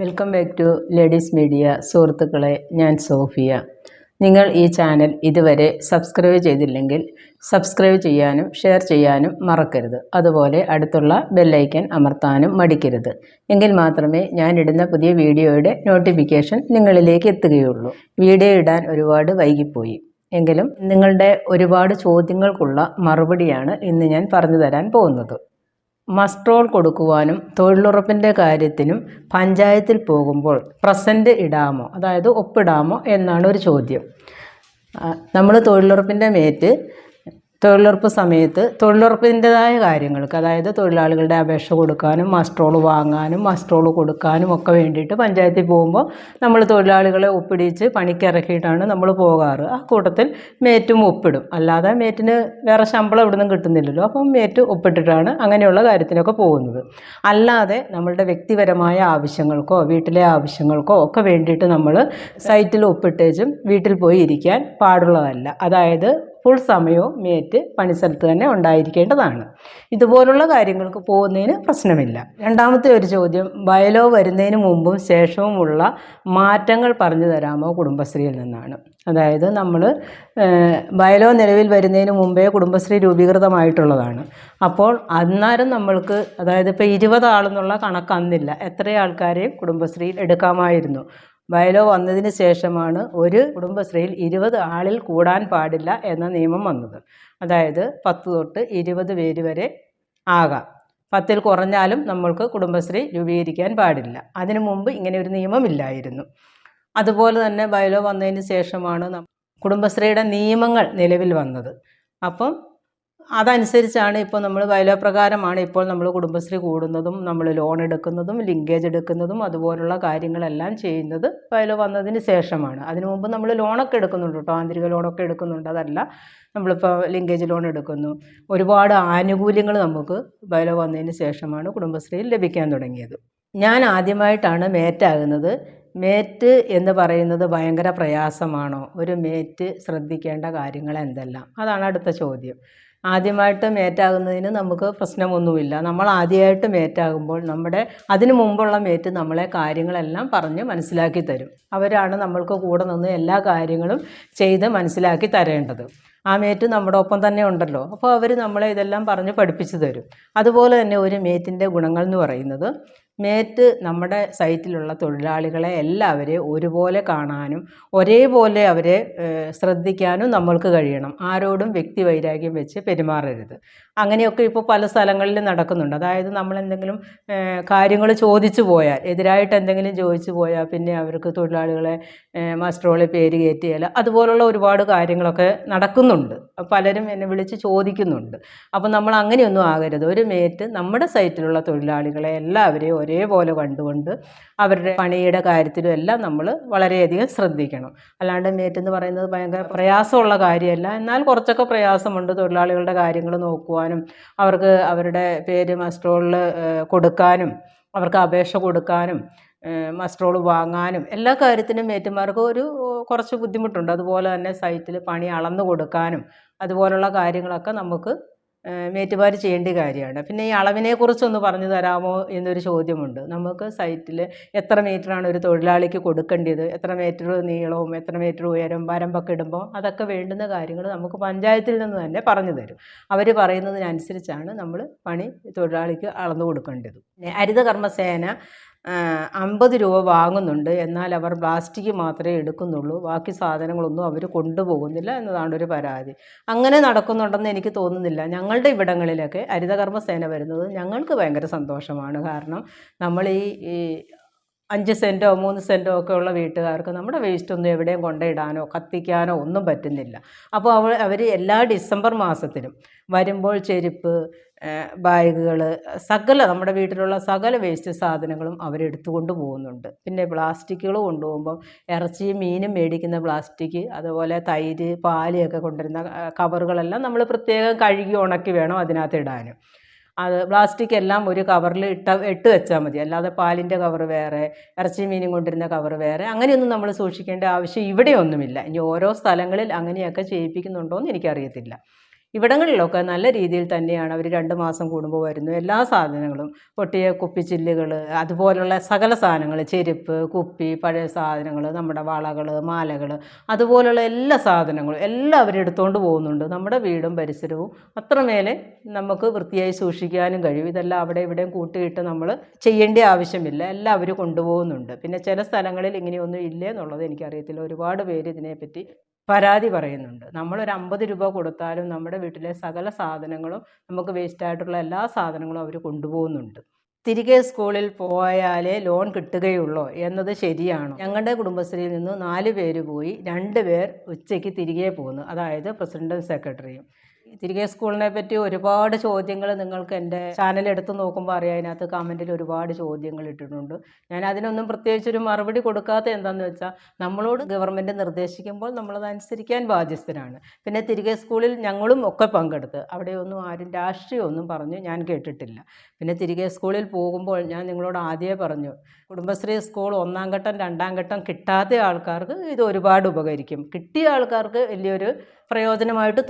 Welcome back to ladies media സുഹൃത്തുക്കളെ ഞാൻ Sophia. നിങ്ങൾ ഈ ചാനൽ ഇതുവരെ സബ്സ്ക്രൈബ് ചെയ്തില്ലെങ്കിൽ സബ്സ്ക്രൈബ് ചെയ്യാനും ഷെയർ ചെയ്യാനും മറക്കരുത്. അതുപോലെ അടുത്തുള്ള ബെല്ലൈക്കൻ അമർത്താനും മടിക്കരുത്. എങ്കിൽ മാത്രമേ ഞാൻ ഇടുന്ന പുതിയ വീഡിയോയുടെ നോട്ടിഫിക്കേഷൻ നിങ്ങളിലേക്ക് എത്തുകയുള്ളൂ. വീഡിയോ ഇടാൻ ഒരുപാട് വൈകിപ്പോയി. എങ്കിലും നിങ്ങളുടെ ഒരുപാട് ചോദ്യങ്ങൾക്കുള്ള മറുപടിയാണ് ഇന്ന് ഞാൻ പറഞ്ഞു തരാൻ പോകുന്നത്. മസ്ട്രോൾ കൊടുക്കുവാനും തൊഴിലുറപ്പിന്റെ കാര്യത്തിനും പഞ്ചായത്തിൽ പോകുമ്പോൾ പ്രസന്റ് ഇടാമോ? അതായത് ഒപ്പിടാമോ? എന്നാണ് ഒരു ചോദ്യം. നമ്മൾ തൊഴിലുറപ്പിന്റെ മേറ്റ് തൊഴിലുറപ്പ് സമയത്ത് തൊഴിലുറപ്പിന്റെതായ കാര്യങ്ങൾക്ക് അതായത് തൊഴിലാളികളുടെ അപേക്ഷ കൊടുക്കാനും മസ്ട്രോൾ വാങ്ങാനും മസ്ട്രോൾ കൊടുക്കാനും ഒക്കെ വേണ്ടിയിട്ട് പഞ്ചായത്തിൽ പോകുമ്പോൾ നമ്മൾ തൊഴിലാളികളെ ഒപ്പിടിച്ച് പണിക്കിറക്കിയിട്ടാണ് നമ്മൾ പോകാറ്. ആ കൂട്ടത്തിൽ മേറ്റും ഒപ്പിടും. അല്ലാതെ മേറ്റിന് വേറെ ശമ്പളം ഇവിടെ നിന്നും കിട്ടുന്നില്ലല്ലോ. അപ്പം മേറ്റ് ഒപ്പിട്ടിട്ടാണ് അങ്ങനെയുള്ള കാര്യത്തിനൊക്കെ പോകുന്നത്. അല്ലാതെ നമ്മളുടെ വ്യക്തിപരമായ ആവശ്യങ്ങൾക്കോ വീട്ടിലെ ആവശ്യങ്ങൾക്കോ ഒക്കെ വേണ്ടിയിട്ട് നമ്മൾ സൈറ്റിൽ ഒപ്പിട്ടേച്ചും വീട്ടിൽ പോയി ഇരിക്കാൻ പാടുള്ളതല്ല. അതായത് ഫുൾ സമയവും മേറ്റ് പണിസ്ഥലത്ത് തന്നെ ഉണ്ടായിരിക്കേണ്ടതാണ്. ഇതുപോലുള്ള കാര്യങ്ങൾക്ക് പോകുന്നതിന് പ്രശ്നമില്ല. രണ്ടാമത്തെ ഒരു ചോദ്യം ബയലോ വരുന്നതിന് മുമ്പും ശേഷവുമുള്ള മാറ്റങ്ങൾ പറഞ്ഞു തരാമോ കുടുംബശ്രീയിൽ നിന്നാണ്. അതായത് നമ്മൾ ബയലോ നിലവിൽ വരുന്നതിന് മുമ്പേ കുടുംബശ്രീ രൂപീകൃതമായിട്ടുള്ളതാണ്. അപ്പോൾ അന്നേരം നമ്മൾക്ക് അതായത് ഇപ്പോൾ ഇരുപത് ആളെന്നുള്ള കണക്ക് അന്നില്ല. എത്ര ആൾക്കാരെയും കുടുംബശ്രീയിൽ എടുക്കാമായിരുന്നു. ബയലോ വന്നതിന് ശേഷമാണ് ഒരു കുടുംബശ്രീയിൽ ഇരുപത് ആളിൽ കൂടാൻ പാടില്ല എന്ന നിയമം വന്നത്. അതായത് പത്ത് തൊട്ട് ഇരുപത് പേര് വരെ ആകാം. പത്തിൽ കുറഞ്ഞാലും നമ്മൾക്ക് കുടുംബശ്രീ രൂപീകരിക്കാൻ പാടില്ല. അതിനു മുമ്പ് ഇങ്ങനെ ഒരു നിയമമില്ലായിരുന്നു അതുപോലെ തന്നെ ബയലോ വന്നതിന് ശേഷമാണ് കുടുംബശ്രീയുടെ നിയമങ്ങൾ നിലവിൽ വന്നത്. അപ്പം അതനുസരിച്ചാണ് ഇപ്പോൾ നമ്മൾ വയലോ പ്രകാരമാണ് ഇപ്പോൾ നമ്മൾ കുടുംബശ്രീ കൂടുന്നതും നമ്മൾ ലോൺ എടുക്കുന്നതും ലിങ്കേജ് എടുക്കുന്നതും അതുപോലുള്ള കാര്യങ്ങളെല്ലാം ചെയ്യുന്നത് വയലോ വന്നതിന് ശേഷമാണ്. അതിനു മുമ്പ് നമ്മൾ ലോണൊക്കെ എടുക്കുന്നുണ്ട് കേട്ടോ. ആന്തരിക ലോണൊക്കെ എടുക്കുന്നുണ്ട്. അതല്ല നമ്മളിപ്പോൾ ലിങ്കേജ് ലോൺ എടുക്കുന്നു. ഒരുപാട് ആനുകൂല്യങ്ങൾ നമുക്ക് വയലോ വന്നതിന് ശേഷമാണ് കുടുംബശ്രീയിൽ ലഭിക്കാൻ തുടങ്ങിയത്. ഞാൻ ആദ്യമായിട്ടാണ് മേറ്റാകുന്നത് മേറ്റ് എന്ന് പറയുന്നത് ഭയങ്കര പ്രയാസമാണോ? ഒരു മേറ്റ് ശ്രദ്ധിക്കേണ്ട കാര്യങ്ങൾ എന്തെല്ലാം അതാണ് അടുത്ത ചോദ്യം. ആദ്യമായിട്ട് മേറ്റാകുന്നതിന് നമുക്ക് പ്രശ്നമൊന്നുമില്ല. നമ്മൾ ആദ്യമായിട്ട് മേറ്റാകുമ്പോൾ നമ്മുടെ അതിനു മുമ്പുള്ള മേറ്റ് നമ്മളെ കാര്യങ്ങളെല്ലാം പറഞ്ഞ് മനസ്സിലാക്കി തരും. അവരാണ് നമ്മൾക്ക് കൂടെ നിന്ന് എല്ലാ കാര്യങ്ങളും ചെയ്ത് മനസ്സിലാക്കി തരേണ്ടത്. ആ മേറ്റ് നമ്മുടെ ഒപ്പം തന്നെ ഉണ്ടല്ലോ. അപ്പോൾ അവർ നമ്മളെ ഇതെല്ലാം പറഞ്ഞ് പഠിപ്പിച്ചു തരും. അതുപോലെ തന്നെ ഒരു മേറ്റിന്റെ ഗുണങ്ങൾ എന്ന് പറയുന്നത് മേറ്റ് നമ്മുടെ സൈറ്റിലുള്ള തൊഴിലാളികളെ എല്ലാവരെയും ഒരുപോലെ കാണാനും ഒരേപോലെ അവരെ ശ്രദ്ധിക്കാനും നമ്മൾക്ക് കഴിയണം. ആരോടും വ്യക്തി വൈരാഗ്യം വെച്ച് പെരുമാറരുത്. അങ്ങനെയൊക്കെ ഇപ്പോൾ പല സ്ഥലങ്ങളിൽ നടക്കുന്നുണ്ട്. അതായത് നമ്മൾ എന്തെങ്കിലും കാര്യങ്ങൾ ചോദിച്ചു പോയാൽ എതിരായിട്ട് എന്തെങ്കിലും ചോദിച്ചു പോയാൽ പിന്നെ അവർക്ക് തൊഴിലാളികളെ മാസ്റ്ററോളെ പേര് കയറ്റിയാൽ അതുപോലുള്ള ഒരുപാട് കാര്യങ്ങളൊക്കെ നടക്കുന്നുണ്ട്. പലരും എന്നെ വിളിച്ച് ചോദിക്കുന്നുണ്ട്. അപ്പോൾ നമ്മൾ അങ്ങനെയൊന്നും ആകരുത്. ഒരു മേറ്റ് നമ്മുടെ സൈറ്റിലുള്ള തൊഴിലാളികളെ എല്ലാവരെയും ഒരേപോലെ കണ്ടുകൊണ്ട് അവരുടെ പണിയുടെ കാര്യത്തിലും എല്ലാം നമ്മൾ വളരെയധികം ശ്രദ്ധിക്കണം. അല്ലാണ്ട് മേറ്റ് എന്ന് പറയുന്നത് ഭയങ്കര പ്രയാസമുള്ള കാര്യമല്ല. എന്നാൽ കുറച്ചൊക്കെ പ്രയാസമുണ്ട് തൊഴിലാളികളുടെ കാര്യങ്ങൾ നോക്കുവാനും അവർക്ക് അവരുടെ പേര് മസ്ട്രോളിൽ കൊടുക്കാനും അവർക്ക് അപേക്ഷ കൊടുക്കാനും മസ്ട്രോൾ വാങ്ങാനും എല്ലാ കാര്യത്തിനും മേറ്റുമാർക്ക് ഒരു കുറച്ച് ബുദ്ധിമുട്ടുണ്ട്. അതുപോലെ തന്നെ സൈറ്റിൽ പണി അളന്നു കൊടുക്കാനും അതുപോലുള്ള കാര്യങ്ങളൊക്കെ നമുക്ക് മേറ്റുമാർ ചെയ്യേണ്ട കാര്യമാണ്. പിന്നെ ഈ അളവിനെ കുറിച്ചൊന്ന് പറഞ്ഞു തരാമോ എന്നൊരു ചോദ്യമുണ്ട്. നമുക്ക് സൈറ്റിൽ എത്ര മീറ്ററാണ് ഒരു തൊഴിലാളിക്ക് കൊടുക്കേണ്ടത്? എത്ര മീറ്റർ നീളവും എത്ര മീറ്റർ ഉയരം വരമ്പൊക്കെ ഇടുമ്പോൾ അതൊക്കെ വേണ്ടുന്ന കാര്യങ്ങൾ നമുക്ക് പഞ്ചായത്തിൽ നിന്ന് തന്നെ പറഞ്ഞു തരും. അവർ പറയുന്നതിനനുസരിച്ചാണ് നമ്മൾ പണി തൊഴിലാളിക്ക് അളന്നു കൊടുക്കേണ്ടത്. പിന്നെ ഹരിത കർമ്മസേന അമ്പത് രൂപ വാങ്ങുന്നുണ്ട്. എന്നാൽ അവർ പ്ലാസ്റ്റിക് മാത്രമേ എടുക്കുന്നുള്ളൂ. ബാക്കി സാധനങ്ങളൊന്നും അവർ കൊണ്ടുപോകുന്നില്ല എന്നതാണ് ഒരു പരാതി. അങ്ങനെ നടക്കുന്നുണ്ടെന്ന് എനിക്ക് തോന്നുന്നില്ല. ഞങ്ങളുടെ ഇവിടങ്ങളിലൊക്കെ ഹരിതകർമ്മസേന വരുന്നത് ഞങ്ങൾക്ക് ഭയങ്കര സന്തോഷമാണ്. കാരണം നമ്മൾ ഈ അഞ്ച് സെന്റോ മൂന്ന് സെന്റോ ഒക്കെ ഉള്ള വീട്ടുകാർക്ക് നമ്മുടെ വേസ്റ്റ് ഒന്നും എവിടെയും കൊണ്ടിടാനോ കത്തിക്കാനോ ഒന്നും പറ്റുന്നില്ല. അപ്പോൾ അവ അവർ എല്ലാ ഡിസംബർ മാസത്തിലും വരുമ്പോൾ ചെരുപ്പ് ബാഗുകൾ സകല നമ്മുടെ വീട്ടിലുള്ള സകല വേസ്റ്റ് സാധനങ്ങളും അവരെടുത്തുകൊണ്ട് പോകുന്നുണ്ട്. പിന്നെ പ്ലാസ്റ്റിക്കുകൾ കൊണ്ടുപോകുമ്പോൾ ഇറച്ചിയും മീനും മേടിക്കുന്ന പ്ലാസ്റ്റിക് അതുപോലെ തൈര് പാൽ ഒക്കെ കൊണ്ടുവരുന്ന കവറുകളെല്ലാം നമ്മൾ പ്രത്യേകം കഴുകി ഉണക്കി വേണം അതിനകത്ത് ഇടാൻ അത് പ്ലാസ്റ്റിക് എല്ലാം ഒരു കവറിൽ ഇട്ട ഇട്ട് വെച്ചാൽ മതി. അല്ലാതെ പാലിന്റെ കവർ വേറെ ഇറച്ചി മീനും കൊണ്ടിരുന്ന കവർ വേറെ അങ്ങനെയൊന്നും നമ്മൾ സൂക്ഷിക്കേണ്ട ആവശ്യം ഇവിടെയൊന്നുമില്ല ഇനി ഓരോ സ്ഥലങ്ങളിൽ അങ്ങനെയൊക്കെ ചെയ്യിപ്പിക്കുന്നുണ്ടോ എന്ന് എനിക്കറിയത്തില്ല. ഇവിടങ്ങളിലൊക്കെ നല്ല രീതിയിൽ തന്നെയാണ് അവർ രണ്ട് മാസം കൂടുമ്പോൾ വരുന്നു എല്ലാ സാധനങ്ങളും. പൊട്ടിയ കുപ്പി ചില്ലുകൾ അതുപോലുള്ള സകല സാധനങ്ങൾ ചെരുപ്പ് കുപ്പി പഴയ സാധനങ്ങൾ നമ്മുടെ വളകൾ മാലകൾ അതുപോലുള്ള എല്ലാ സാധനങ്ങളും എല്ലാം അവർ എടുത്തുകൊണ്ട് പോകുന്നുണ്ട്. നമ്മുടെ വീടും പരിസരവും അത്രമേലെ നമുക്ക് വൃത്തിയായി സൂക്ഷിക്കാനും കഴിയും. ഇതെല്ലാം അവിടെ ഇവിടെയും കൂട്ടിയിട്ട് നമ്മൾ ചെയ്യേണ്ട ആവശ്യമില്ല. എല്ലാം അവർ കൊണ്ടുപോകുന്നുണ്ട്. പിന്നെ ചില സ്ഥലങ്ങളിൽ ഇങ്ങനെയൊന്നും ഇല്ലേ എന്നുള്ളത് എനിക്കറിയത്തില്ല. ഒരുപാട് പേര് ഇതിനെപ്പറ്റി പരാതി പറയുന്നുണ്ട്. നമ്മളൊരു അമ്പത് രൂപ കൊടുത്താലും നമ്മുടെ വീട്ടിലെ സകല സാധനങ്ങളും നമുക്ക് വേസ്റ്റ് ആയിട്ടുള്ള എല്ലാ സാധനങ്ങളും അവർ കൊണ്ടുപോകുന്നുണ്ട്. തിരികെ സ്കൂളിൽ പോയാലേ ലോൺ കിട്ടുകയുള്ളോ എന്നത് ശരിയാണോ? ഞങ്ങളുടെ കുടുംബശ്രീയിൽ നിന്ന് നാല് പേര് പോയി രണ്ട് പേർ ഉച്ചയ്ക്ക് തിരികെ പോന്നു. അതായത് പ്രസിഡന്റും സെക്രട്ടറിയും തിരികെ സ്കൂളിനെ പറ്റി ഒരുപാട് ചോദ്യങ്ങൾ നിങ്ങൾക്ക് എന്റെ ചാനൽ എടുത്ത് നോക്കുമ്പോൾ അറിയാം. അതിനകത്ത് കമന്റിൽ ഒരുപാട് ചോദ്യങ്ങൾ ഇട്ടിട്ടുണ്ട്. ഞാൻ അതിനൊന്നും പ്രത്യേകിച്ചൊരു മറുപടി കൊടുക്കാത്ത എന്താണെന്ന് വെച്ചാൽ നമ്മളോട് ഗവൺമെന്റ് നിർദ്ദേശിക്കുമ്പോൾ നമ്മളത് അനുസരിക്കാൻ ബാധ്യസ്ഥരാണ്. പിന്നെ തിരികെ സ്കൂളിൽ ഞങ്ങളും ഒക്കെ പങ്കെടുത്ത് അവിടെയൊന്നും ആരും രാഷ്ട്രീയമൊന്നും പറഞ്ഞു ഞാൻ കേട്ടിട്ടില്ല. പിന്നെ തിരികെ സ്കൂളിൽ പോകുമ്പോൾ ഞാൻ നിങ്ങളോട് ആദ്യമേ പറഞ്ഞു കുടുംബശ്രീ സ്കൂൾ ഒന്നാം ഘട്ടം രണ്ടാം ഘട്ടം കിട്ടാത്ത ആൾക്കാർക്ക് ഇത് ഒരുപാട് ഉപകരിക്കും. കിട്ടിയ ആൾക്കാർക്ക് വലിയൊരു പ്രയോജനമായിട്ട്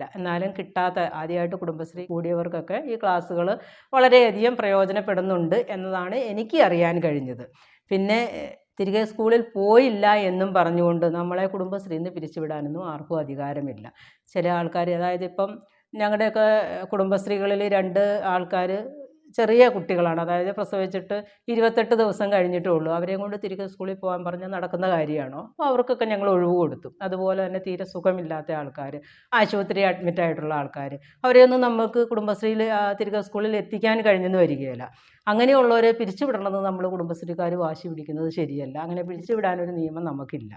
തോന്നുന്നുണ്ടാകുകയില്ല എന്നാലും കിട്ടാത്ത ആദ്യമായിട്ട് കുടുംബശ്രീ കൂടിയവർക്കൊക്കെ ഈ ക്ലാസ്സുകൾ വളരെയധികം പ്രയോജനപ്പെടുന്നുണ്ട് എന്നതാണ് എനിക്ക് അറിയാൻ കഴിഞ്ഞത്. പിന്നെ തിരികെ സ്കൂളിൽ പോയില്ല എന്നും പറഞ്ഞുകൊണ്ട് നമ്മളെ കുടുംബശ്രീയിൽ നിന്ന് പിരിച്ചുവിടാനൊന്നും ആർക്കും അധികാരമില്ല. ചില ആൾക്കാർ അതായത് ഇപ്പം ഞങ്ങളുടെയൊക്കെ കുടുംബശ്രീകളിൽ രണ്ട് ആൾക്കാർ ചെറിയ കുട്ടികളാണ്. അതായത് പ്രസവിച്ചിട്ട് ഇരുപത്തെട്ട് ദിവസം കഴിഞ്ഞിട്ടേ ഉള്ളൂ. അവരെയും കൊണ്ട് തിരികെ സ്കൂളിൽ പോകാൻ പറഞ്ഞാൽ നടക്കുന്ന കാര്യമാണോ? അപ്പോൾ അവർക്കൊക്കെ ഞങ്ങൾ ഒഴിവ് കൊടുത്തു. അതുപോലെ തന്നെ തീരെ സുഖമില്ലാത്ത ആൾക്കാർ ആശുപത്രി അഡ്മിറ്റ് ആയിട്ടുള്ള ആൾക്കാർ അവരെയൊന്നും നമുക്ക് കുടുംബശ്രീയിൽ തിരികെ സ്കൂളിൽ എത്തിക്കാൻ കഴിഞ്ഞെന്ന് വരികയില്ല. അങ്ങനെയുള്ളവരെ പിരിച്ചുവിടണമെന്ന് നമ്മൾ കുടുംബശ്രീക്കാർ വാശി പിടിക്കുന്നത് ശരിയല്ല. അങ്ങനെ പിരിച്ചുവിടാനൊരു നിയമം നമുക്കില്ല.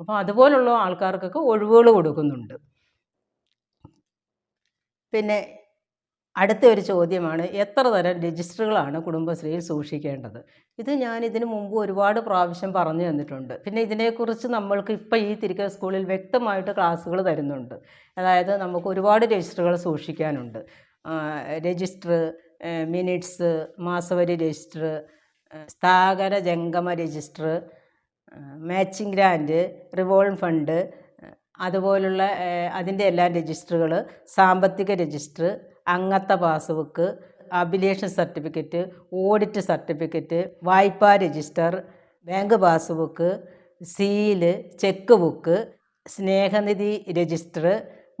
അപ്പോൾ അതുപോലുള്ള ആൾക്കാർക്കൊക്കെ ഒഴിവുകൾ കൊടുക്കുന്നുണ്ട്. പിന്നെ അടുത്ത ഒരു ചോദ്യമാണ് എത്ര തരം രജിസ്റ്ററുകളാണ് കുടുംബശ്രീയിൽ സൂക്ഷിക്കേണ്ടത്? ഇത് ഞാൻ ഇതിനു മുമ്പ് ഒരുപാട് പ്രാവശ്യം പറഞ്ഞു തന്നിട്ടുണ്ട്. പിന്നെ ഇതിനെക്കുറിച്ച് നമ്മൾക്ക് ഇപ്പം ഈ തിരികെ സ്കൂളിൽ വ്യക്തമായിട്ട് ക്ലാസ്സുകൾ തരുന്നുണ്ട്. അതായത് നമുക്ക് ഒരുപാട് രജിസ്റ്ററുകൾ സൂക്ഷിക്കാനുണ്ട്. രജിസ്റ്റർ മിനിറ്റ്സ് മാസവരി രജിസ്റ്റർ സ്ഥാകര ജംഗമ register matching grant revolve fund അതുപോലുള്ള അതിന്റെ എല്ലാ രജിസ്റ്ററുകൾ സാമ്പത്തിക രജിസ്റ്റർ അംഗത്വ passbook affiliation certificate audit certificate വായ്പാ register bank passbook seal cheque book സ്നേഹനിധി register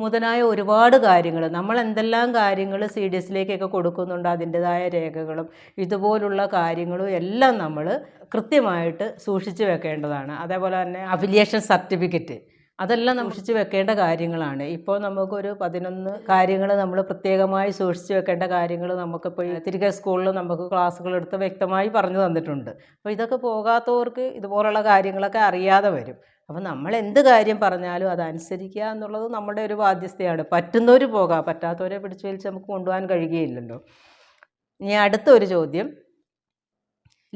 മുതലായ ഒരുപാട് കാര്യങ്ങൾ. നമ്മൾ എന്തെല്ലാം കാര്യങ്ങൾ സി ഡി എസിലേക്കൊക്കെ കൊടുക്കുന്നുണ്ട് അതിന്റെതായ രേഖകളും ഇതുപോലുള്ള കാര്യങ്ങളും എല്ലാം നമ്മൾ കൃത്യമായിട്ട് സൂക്ഷിച്ചു വെക്കേണ്ടതാണ്. അതേപോലെ തന്നെ അഫിലിയേഷൻ സർട്ടിഫിക്കറ്റ്. അതെല്ലാം സൂക്ഷിച്ച് വെക്കേണ്ട കാര്യങ്ങളാണ്. ഇപ്പോൾ നമുക്കൊരു പതിനൊന്ന് കാര്യങ്ങൾ നമ്മൾ പ്രത്യേകമായി സൂക്ഷിച്ച് വെക്കേണ്ട കാര്യങ്ങൾ നമുക്കിപ്പോൾ തിരികെ സ്കൂളിൽ നമുക്ക് ക്ലാസ്സുകൾ എടുത്ത് വ്യക്തമായി പറഞ്ഞു തന്നിട്ടുണ്ട്. അപ്പോൾ ഇതൊക്കെ പോകാത്തവർക്ക് ഇതുപോലുള്ള കാര്യങ്ങളൊക്കെ അറിയാതെ വരും. അപ്പോൾ നമ്മൾ എന്ത് കാര്യം പറഞ്ഞാലും അതനുസരിക്കുക എന്നുള്ളത് നമ്മുടെ ഒരു ബാധ്യസ്ഥയാണ്. പറ്റുന്നവർ പോകാം. പറ്റാത്തവരെ പിടിച്ചു വലിച്ച് നമുക്ക് കൊണ്ടുപോകാൻ കഴിയുകയില്ലല്ലോ. ഇനി അടുത്തൊരു ചോദ്യം.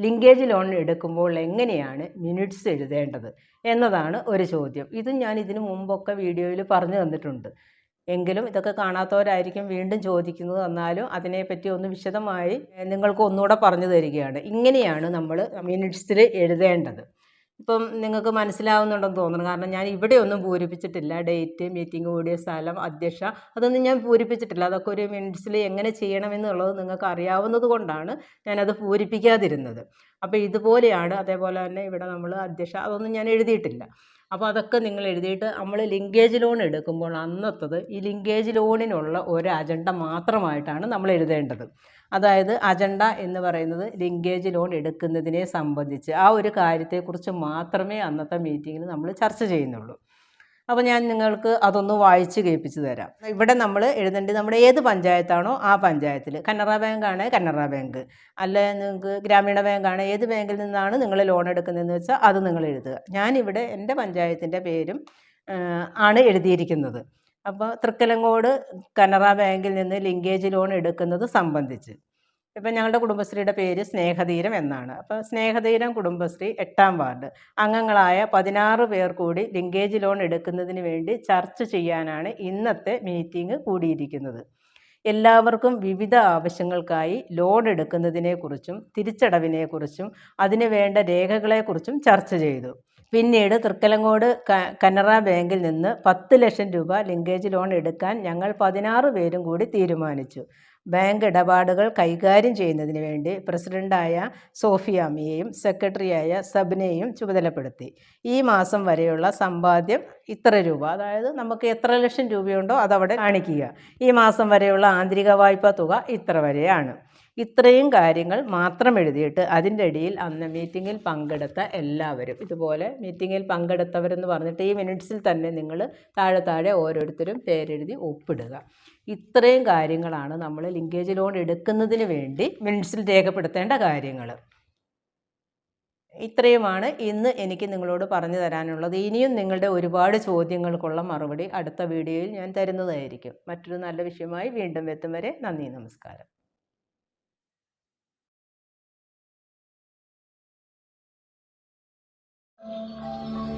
ലിങ്കേജ് ലോൺ എടുക്കുമ്പോൾ എങ്ങനെയാണ് മിനിറ്റ്സ് എഴുതേണ്ടത് എന്നതാണ് ഒരു ചോദ്യം. ഇതും ഞാൻ ഇതിനു മുമ്പൊക്കെ വീഡിയോയിൽ പറഞ്ഞു തന്നിട്ടുണ്ട്. എങ്കിലും ഇതൊക്കെ കാണാത്തവരായിരിക്കും വീണ്ടും ചോദിക്കുന്നത് എന്നാലും അതിനെപ്പറ്റി ഒന്ന് വിശദമായി നിങ്ങൾക്ക് ഒന്നുകൂടെ പറഞ്ഞു തരികയാണ്. ഇങ്ങനെയാണ് നമ്മൾ മിനിറ്റ്സിൽ എഴുതേണ്ടത്. ഇപ്പം നിങ്ങൾക്ക് മനസ്സിലാവുന്നുണ്ടെന്ന് തോന്നുന്നു കാരണം ഞാൻ ഇവിടെ ഒന്നും പൂരിപ്പിച്ചിട്ടില്ല. ഡേറ്റ് മീറ്റിംഗ് കൂടിയ സ്ഥലം അധ്യക്ഷ അതൊന്നും ഞാൻ പൂരിപ്പിച്ചിട്ടില്ല. അതൊക്കെ ഒരു മിനിറ്റ്സിൽ എങ്ങനെ ചെയ്യണമെന്നുള്ളത് നിങ്ങൾക്ക് അറിയാവുന്നത് കൊണ്ടാണ് ഞാനത് പൂരിപ്പിക്കാതിരുന്നത്. അപ്പോൾ ഇതുപോലെയാണ്. അതേപോലെ തന്നെ ഇവിടെ നമ്മൾ അധ്യക്ഷ അതൊന്നും ഞാൻ എഴുതിയിട്ടില്ല. അപ്പോൾ അതൊക്കെ നിങ്ങൾ എഴുതിയിട്ട് നമ്മൾ ലിങ്കേജ് ലോൺ എടുക്കുമ്പോൾ അന്നത്തത് ഈ ലിങ്കേജ് ലോണിനുള്ള ഒരു അജണ്ട മാത്രമായിട്ടാണ് നമ്മൾ എഴുതേണ്ടത്. അതായത് അജണ്ട എന്ന് പറയുന്നത് ലിങ്കേജ് ലോൺ എടുക്കുന്നതിനെ സംബന്ധിച്ച് ആ ഒരു കാര്യത്തെക്കുറിച്ച് മാത്രമേ അന്നത്തെ മീറ്റിങ്ങിൽ നമ്മൾ ചർച്ച ചെയ്യുന്നുള്ളൂ. അപ്പോൾ ഞാൻ നിങ്ങൾക്ക് അതൊന്ന് വായിച്ച് കേൾപ്പിച്ച് തരാം. ഇവിടെ നമ്മൾ എഴുതേണ്ടത് നമ്മുടെ ഏത് പഞ്ചായത്താണോ ആ പഞ്ചായത്തിൽ കനറ ബാങ്കാണ് കന്നറ ബാങ്ക്. അല്ല നിങ്ങൾക്ക് ഗ്രാമീണ ബാങ്കാണ് ഏത് ബാങ്കിൽ നിന്നാണ് നിങ്ങൾ ലോൺ എടുക്കുന്നതെന്ന് വെച്ചാൽ അത് നിങ്ങൾ എഴുതുക. ഞാനിവിടെ എന്റെ പഞ്ചായത്തിന്റെ പേരും ആണ് എഴുതിയിരിക്കുന്നത്. അപ്പോൾ തൃക്കലങ്കോട് കനറ ബാങ്കിൽ നിന്ന് ലിങ്കേജ് ലോൺ എടുക്കുന്നത് സംബന്ധിച്ച്. ഇപ്പം ഞങ്ങളുടെ കുടുംബശ്രീയുടെ പേര് സ്നേഹധീരം എന്നാണ്. അപ്പോൾ സ്നേഹധീരം കുടുംബശ്രീ എട്ടാം വാർഡ്. അംഗങ്ങളായ പതിനാറ് പേർ കൂടി ലിങ്കേജ് ലോൺ എടുക്കുന്നതിന് വേണ്ടി ചർച്ച ചെയ്യാനാണ് ഇന്നത്തെ മീറ്റിംഗ് കൂടിയിരിക്കുന്നത്. എല്ലാവർക്കും വിവിധ ആവശ്യങ്ങൾക്കായി ലോൺ എടുക്കുന്നതിനെക്കുറിച്ചും തിരിച്ചടവിനെക്കുറിച്ചും അതിന് വേണ്ട രേഖകളെക്കുറിച്ചും ചർച്ച ചെയ്തു. പിന്നീട് തൃക്കലങ്ങോട് കനറ ബാങ്കിൽ നിന്ന് പത്ത് ലക്ഷം രൂപ ലിങ്കേജ് ലോൺ എടുക്കാൻ ഞങ്ങൾ പതിനാറ് പേരും കൂടി തീരുമാനിച്ചു. ബാങ്ക് ഇടപാടുകൾ കൈകാര്യം ചെയ്യുന്നതിന് വേണ്ടി പ്രസിഡന്റായ സോഫിയാമിയെയും സെക്രട്ടറിയായ സബിനെയും ചുമതലപ്പെടുത്തി. ഈ മാസം വരെയുള്ള സമ്പാദ്യം ഇത്ര രൂപ. അതായത് നമുക്ക് എത്ര ലക്ഷം രൂപയുണ്ടോ അതവിടെ കാണിക്കുക. ഈ മാസം വരെയുള്ള ആന്തരിക വായ്പാ തുക ഇത്ര വരെയാണ്. ഇത്രയും കാര്യങ്ങൾ മാത്രം എഴുതിയിട്ട് അതിന്റെ ഇടയിൽ അന്ന് മീറ്റിങ്ങിൽ പങ്കെടുത്ത എല്ലാവരും ഇതുപോലെ മീറ്റിങ്ങിൽ പങ്കെടുത്തവരെന്ന് പറഞ്ഞിട്ട് ഈ മിനിറ്റ്സിൽ തന്നെ നിങ്ങൾ താഴെ താഴെ ഓരോരുത്തരും പേരെഴുതി ഒപ്പിടുക. ഇത്രയും കാര്യങ്ങളാണ് നമ്മൾ ലിങ്കേജ് ലോൺ എടുക്കുന്നതിന് വേണ്ടി മിനിറ്റ്സിൽ രേഖപ്പെടുത്തേണ്ട കാര്യങ്ങൾ. ഇത്രയുമാണ് ഇന്ന് എനിക്ക് നിങ്ങളോട് പറഞ്ഞു തരാനുള്ളത്. ഇനിയും നിങ്ങളുടെ ഒരുപാട് ചോദ്യങ്ങൾക്കുള്ള മറുപടി അടുത്ത വീഡിയോയിൽ ഞാൻ തരുന്നതായിരിക്കും. മറ്റൊരു നല്ല വിഷയമായി വീണ്ടും എത്തും വരെ നന്ദി നമസ്കാരം. Música